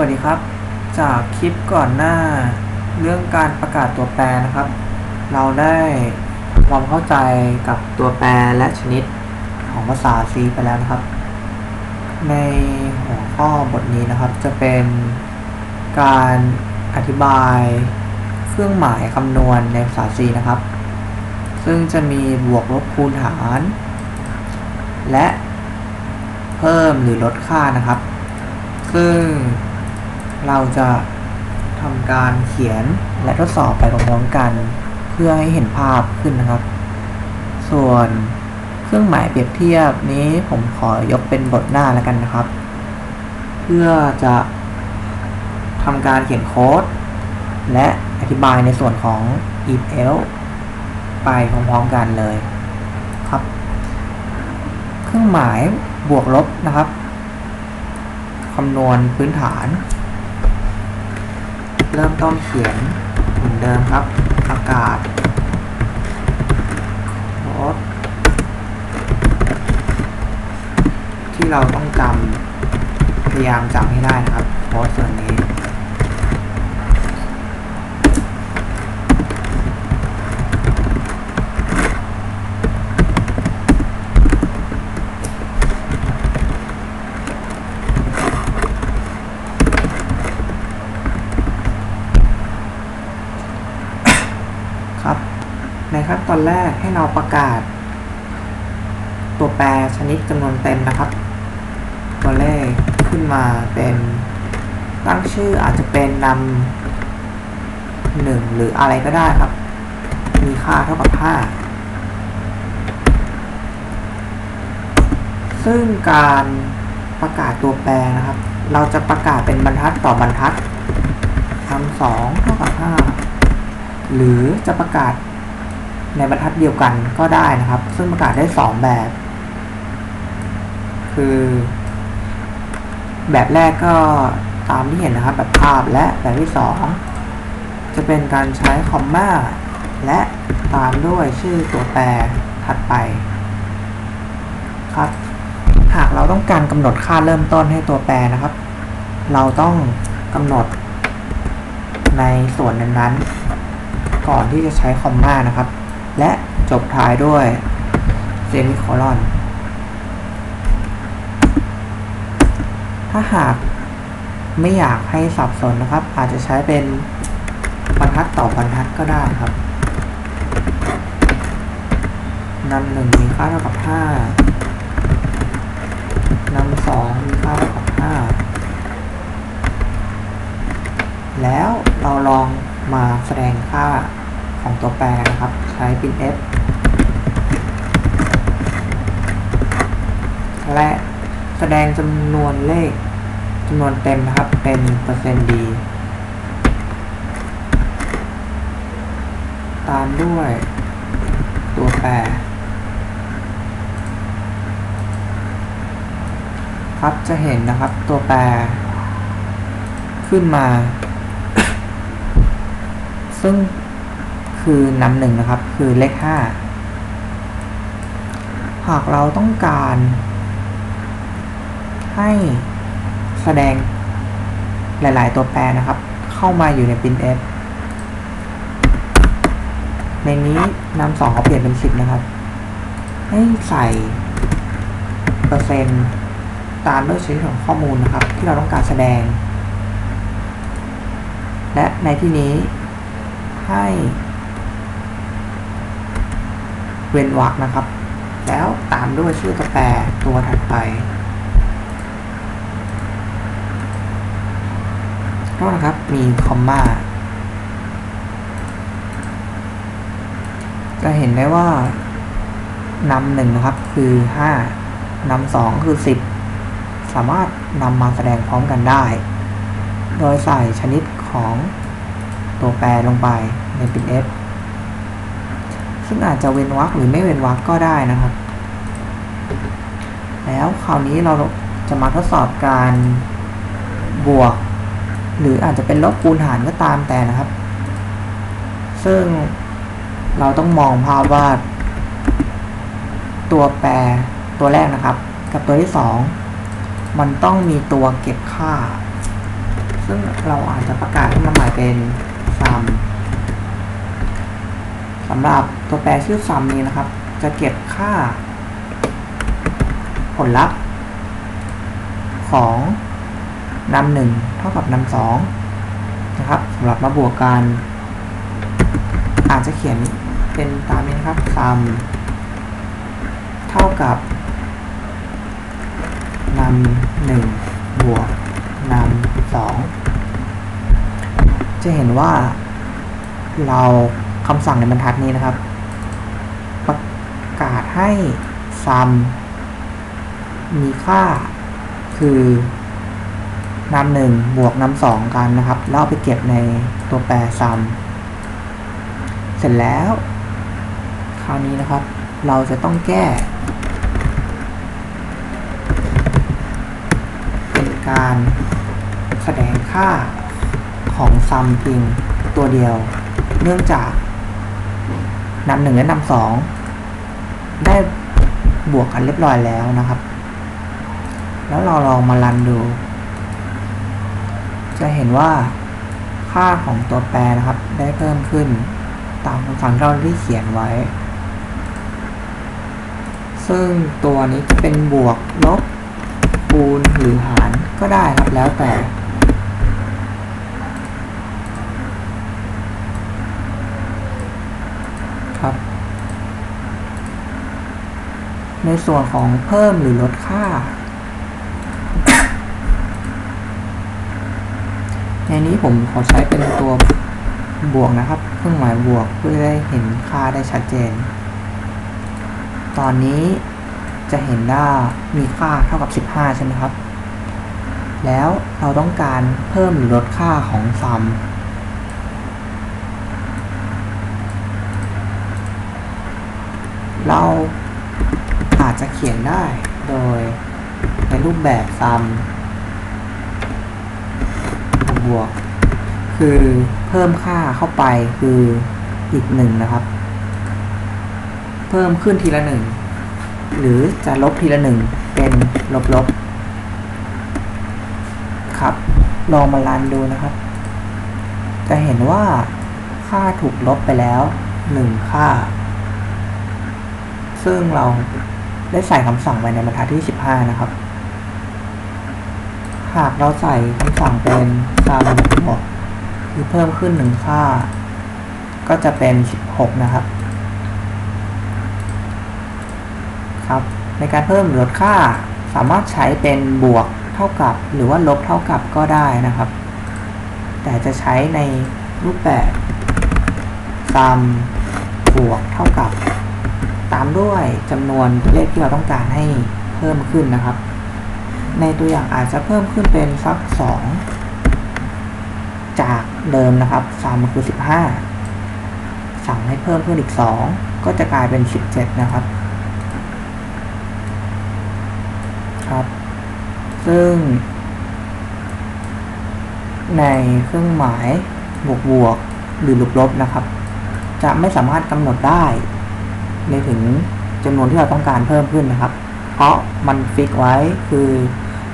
วัสดีครับ จากคลิปก่อนหน้า เรื่องการประกาศตัวแปรนะครับ เราได้ความเข้าใจกับตัวแปรและชนิดของภาษา C ไปแล้วนะครับ ในหัวข้อบทนี้นะครับ จะเป็นการอธิบายเครื่องหมายคำนวณในภาษา C นะครับ ซึ่งจะมีบวกลบคูณหาร และเพิ่มหรือลดค่านะครับซึ่ง เราจะทำการเขียนและทดสอบไปพร้อมๆกัน เพื่อให้เห็นภาพขึ้นนะครับ ส่วนเครื่องหมายเปรียบเทียบนี้ผมขอยกเป็นบทหน้าแล้วกันนะครับ เพื่อจะทำการเขียนโค้ด และอธิบายในส่วนของ if else ไปพร้อมๆกันเลยครับ เครื่องหมายบวกลบนะครับคำนวณพื้นฐาน เริ่มต้นเขียนเหมือนเดิมครับ อากาศโค้ดที่เราต้องจำพยายามจำให้ได้นะครับโค้ดส่วนนี้ ครับ ใน ขั้นตอนแรกให้เราประกาศ ตัวแปรชนิดจำนวนเต็มนะครับ ตัวเลขขึ้นมาเป็นตั้งชื่ออาจจะเป็นนำหนึ่งหรืออะไรก็ได้ครับ มีค่าเท่ากับ 5 ซึ่งการประกาศตัวแปรนะครับ เราจะประกาศเป็นบรรทัดต่อบรรทัดทำสองเท่ากับ 5 หรือจะประกาศ ในบรรทัดเดียวกันก็ได้นะครับ ซึ่งประกาศได้ 2 แบบ คือ แบบแรกก็ตามที่เห็นนะครับ แบบภาพและแบบที่ 2 จะเป็นการใช้คอมมาและตามด้วยชื่อตัวแปรถัดไปครับ หากเราต้องการกำหนดค่าเริ่มต้นให้ตัวแปรนะครับ เราต้องกำหนดในส่วนนั้นๆก่อนที่จะใช้คอมมานะครับ และจบท้ายด้วยเซมิโคลอน ถ้าหากไม่อยากให้สับสนนะครับ อาจจะใช้เป็นบรรทัดต่อบรรทัดก็ได้ครับนำหนึ่งมีค่าเท่ากับห้านำสองมีค่าเท่ากับห้าแล้วเราลองมาแสดงค่า ของตัวแปรนะครับ ใช้ printf และแสดงจำนวนเลขจำนวนเต็มนะครับ เป็นเปอร์เซ็นต์ดีตามด้วยตัวแปร ครับจะเห็นนะครับตัวแปร ขึ้นมา ซึ่ง คือนำหนึ่งนะครับ คือเลขห้าหากเราต้องการ ให้แสดงหลาย ๆ ตัวแปรนะครับ เข้ามาอยู่ใน printf ในนี้นำสองเขาเปลี่ยนเป็นสิบนะครับ ให้ใส่เปอร์เซ็นต์ตามด้วยชนิดของข้อมูลนะครับ ที่เราต้องการแสดง และในที่นี้ให้ ว้นวรรคนะครับ แล้วตามด้วยชื่อตัวแปรตัวถัดไปโทษนะครับ มีคอมมาจะเห็นได้ว่านำหนึ่งนะครับคือห้านำสองคือสิบสามารถนำมาแสดงพร้อมกันได้ โดยใส่ชนิดของตัวแปรลงไปใน printf ซึ่งอาจจะเว้นวรรคหรือไม่เว้นวรรคก็ได้นะครับ แล้วคราวนี้เราจะมาทดสอบการบวก หรืออาจจะเป็นลบคูณหารก็ตามแต่นะครับ ซึ่งเราต้องมองภาพว่าตัวแปรตัวแรกนะครับ กับตัวที่สองมันต้องมีตัวเก็บค่า ซึ่งเราอาจจะประกาศขึ้นมาใหม่เป็น sum สำหรับ ตัวแปรชื่อ sum นี้นะครับ จะเก็บค่า ผลลัพธ์ ของนำหนึ่งเท่ากับนำสองนะครับสำหรับมาบวกกันอาจจะเขียนเป็นตามนี้นะครับ sum เท่ากับนำหนึ่งบวกนำสองจะเห็นว่าเราคำสั่งในบรรทัดนี้นะครับ ให้ sum มีค่า คือนำหนึ่งบวกนำสองกันนะครับ แล้วเอาไปเก็บในตัวแปร sum เสร็จแล้ว คราวนี้นะครับ เราจะต้องแก้ เป็นการแสดงค่าของ sum เพียงตัวเดียว เนื่องจากนำหนึ่งและนำสอง ได้บวกกันเรียบร้อยแล้วนะครับ แล้วเราลองมารันดู จะเห็นว่าค่าของตัวแปรนะครับ ได้เพิ่มขึ้น ตามคำสั่งที่เราได้เขียนไว้ ซึ่งตัวนี้จะเป็นบวกลบคูณหรือหารก็ได้ครับแล้วแต่ครับ ในส่วนของเพิ่มหรือลดค่า ในนี้ผมขอใช้เป็นตัวบวกนะครับ เครื่องหมายบวกเพื่อได้เห็นค่าได้ชัดเจน ตอนนี้จะเห็นว่ามีค่าเท่ากับ 15 ใช่ไหมครับ แล้วเราต้องการเพิ่มหรือลดค่าของซัมเราอา จจะเขียนได้โดยในรูปแบบซัมบวก คือเพิ่มค่าเข้าไปคืออีกหนึ่งนะครับ เพิ่มขึ้นทีละหนึ่งหรือจะลบทีละหนึ่งเป็นลบลบครับ ลองมารันดูนะครับ จะเห็นว่าค่าถูกลบไปแล้วหนึ่งค่า ซึ่งเรา ได้ใส่คำสั่งไปในบรรทัดที่ 15 นะครับ หากเราใส่คำสั่งเป็น sum บวกคือเพิ่มขึ้นหนึ่งค่า ก็จะเป็น 16 นะครับ ครับ ในการเพิ่มหรือลดค่าสามารถใช้เป็นบวกเท่ากับ หรือว่าลบเท่ากับก็ได้นะครับ แต่จะใช้ในรูปแบบ sum บวกเท่ากับ ตามด้วยจำนวนเลขที่เราต้องการให้เพิ่มขึ้นนะครับ ในตัวอย่างอาจจะเพิ่มขึ้นเป็นสัก 2 จากเดิมนะครับ3มันคือ 15 สั่งให้เพิ่มขึ้นอีก 2 ก็จะกลายเป็น 17 นะครับครับ ซึ่ง ในเครื่องหมายบวกบวกหรือลบลบนะครับ จะไม่สามารถกำหนดได้ ในถึงจำนวนที่เราต้องการเพิ่มขึ้นนะครับ เพราะมันฟิกไว้คือ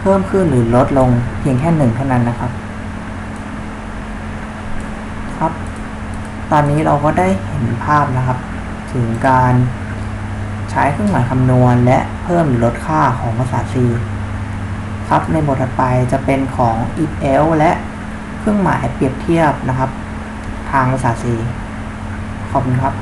เพิ่มขึ้นหรือลดลงเพียงแค่หนึ่งเท่านั้นนะครับ ครับ ตอนนี้เราก็ได้เห็นภาพนะครับ ถึงการใช้เครื่องหมายคำนวณ และเพิ่มหรือลดค่าของภาษา C ครับในบทถัดไปจะเป็นของ if else และเครื่องหมายเปรียบเทียบนะครับ ทางภาษา C ขอบคุณครับ